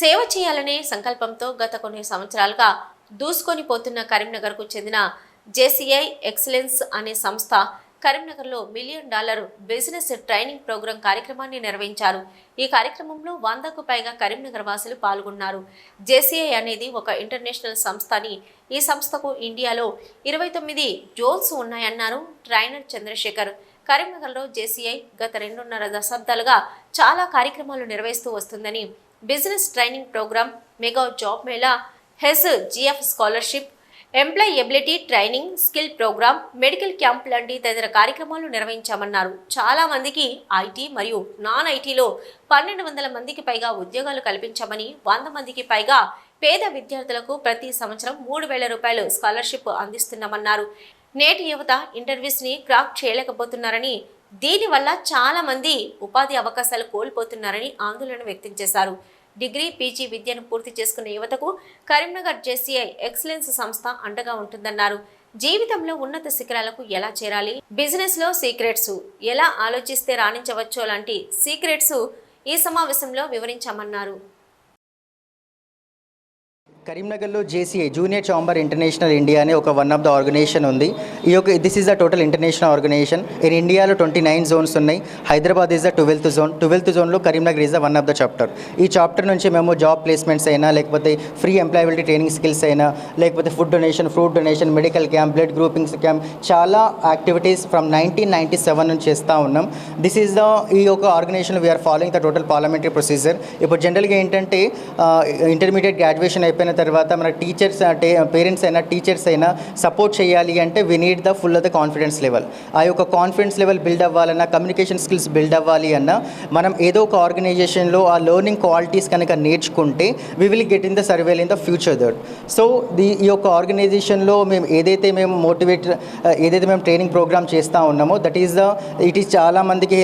సేవ చేయాలనే సంకల్పంతో గత కొన్ని సంవత్సరాలుగా దూసుకొని పోతున్న కరీంనగర్కు చెందిన జేసీఐ ఎక్సలెన్స్ అనే సంస్థ కరీంనగర్లో million dollar business training program కార్యక్రమాన్ని నిర్వహించారు. ఈ కార్యక్రమంలో వందకు పైగా కరీంనగర్ వాసులు పాల్గొన్నారు. జేసీఐ అనేది ఒక ఇంటర్నేషనల్ సంస్థ అని ఈ సంస్థకు ఇండియాలో ఇరవై తొమ్మిది జోన్స్ ఉన్నాయన్నారు ట్రైనర్ చంద్రశేఖర్. కరీంనగర్లో జేసీఐ గత రెండున్నర దశాబ్దాలుగా చాలా కార్యక్రమాలు నిర్వహిస్తూ వస్తుందని business training program mega job mela Hess GF scholarship employability training skill program medical camp లాంటి తదితర కార్యక్రమాలు నిర్వహించామన్నారు. చాలా మందికి ఐటీ మరియు నాన్ ఐటీలో పన్నెండు వందల మందికి పైగా ఉద్యోగాలు కల్పించామని వంద మందికి పైగా పేద విద్యార్థులకు ప్రతి సంవత్సరం మూడు వేల రూపాయలు స్కాలర్షిప్ అందిస్తున్నామన్నారు. నేటి యువత ఇంటర్వ్యూస్ని క్రాక్ చేయలేకపోతున్నారని దీనివల్ల చాలా మంది ఉపాధి అవకాశాలు కోల్పోతున్నారని ఆందోళన వ్యక్తం చేశారు. డిగ్రీ పీజీ విద్యను పూర్తి చేసుకున్న యువతకు కరీంనగర్ జేసీఐ ఎక్సలెన్స్ సంస్థ అండగా ఉంటుందన్నారు. జీవితంలో ఉన్నత శిఖరాలకు ఎలా చేరాలి? బిజినెస్లో సీక్రెట్స్ ఎలా ఆలోచిస్తే రాణించవచ్చో లాంటి సీక్రెట్స్ ఈ సమావేశంలో వివరించామన్నారు. కరీంనగర్లో JCA junior chamber international India అనే ఒక వన్ ఆఫ్ ద ఆర్గనైజేషన్ ఉంది. ఈ యొక్క this is the total international organization. In ఇండియాలో ట్వంటీ నైన్ జోన్స్ ఉన్నాయి. Hyderabad is the twelfth zone twelfth జోన్లో Karimnagar is the one of the chapter ఈ chapter నుంచి మేము జాబ్ ప్లేస్మెంట్స్ అయినా లేకపోతే ఫ్రీ ఎంప్లాయబిలిటీ ట్రైనింగ్ స్కిల్స్ అయినా లేకపోతే food donation fruit donation medical camp blood groupings camp చాలా activities from nineteen ninety seven నుంచి చేస్తూ ఉన్నాం. దిస్ ఈజ్ ద ఈ యొక్క organization we are following the total parliamentary procedure ఇప్పుడు జనరల్గా ఏంటంటే ఇంటర్మీడియట్ గ్రాడ్యుయేషన్ అయిపోయిన తర్వాత మన టీచర్స్ అంటే పేరెంట్స్ అయినా టీచర్స్ అయినా సపోర్ట్ చేయాలి అంటే we need the full of the confidence level ఆ యొక్క కాన్ఫిడెన్స్ లెవెల్ బిల్డ్ అవ్వాలన్నా కమ్యూనికేషన్ స్కిల్స్ బిల్డ్ అవ్వాలి అన్నా మనం ఏదో ఒక ఆర్గనైజేషన్లో ఆ లెర్నింగ్ క్వాలిటీస్ కనుక నేర్చుకుంటే we will get in the survival in the future that so the ఈ యొక్క ఆర్గనైజేషన్లో మేము ఏదైతే మేము మోటివేట్ ఏదైతే మేము ట్రైనింగ్ ప్రోగ్రామ్ చేస్తూ ఉన్నామో that is the it is చాలా మందికి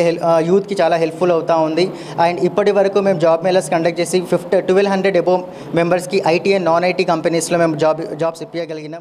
యూత్కి చాలా హెల్ప్ఫుల్ అవుతూ ఉంది. అండ్ ఇప్పటి వరకు మేము జాబ్ మేళర్స్ కండక్ట్ చేసి ఫిఫ్టీ ట్వెల్వ్ హండ్రెడ్ అబోవ్ మెంబర్స్కి IT and and non IT కంపెనీస్లో మేము జాబ్ జాబ్స్ ఇప్పించగలిగినాం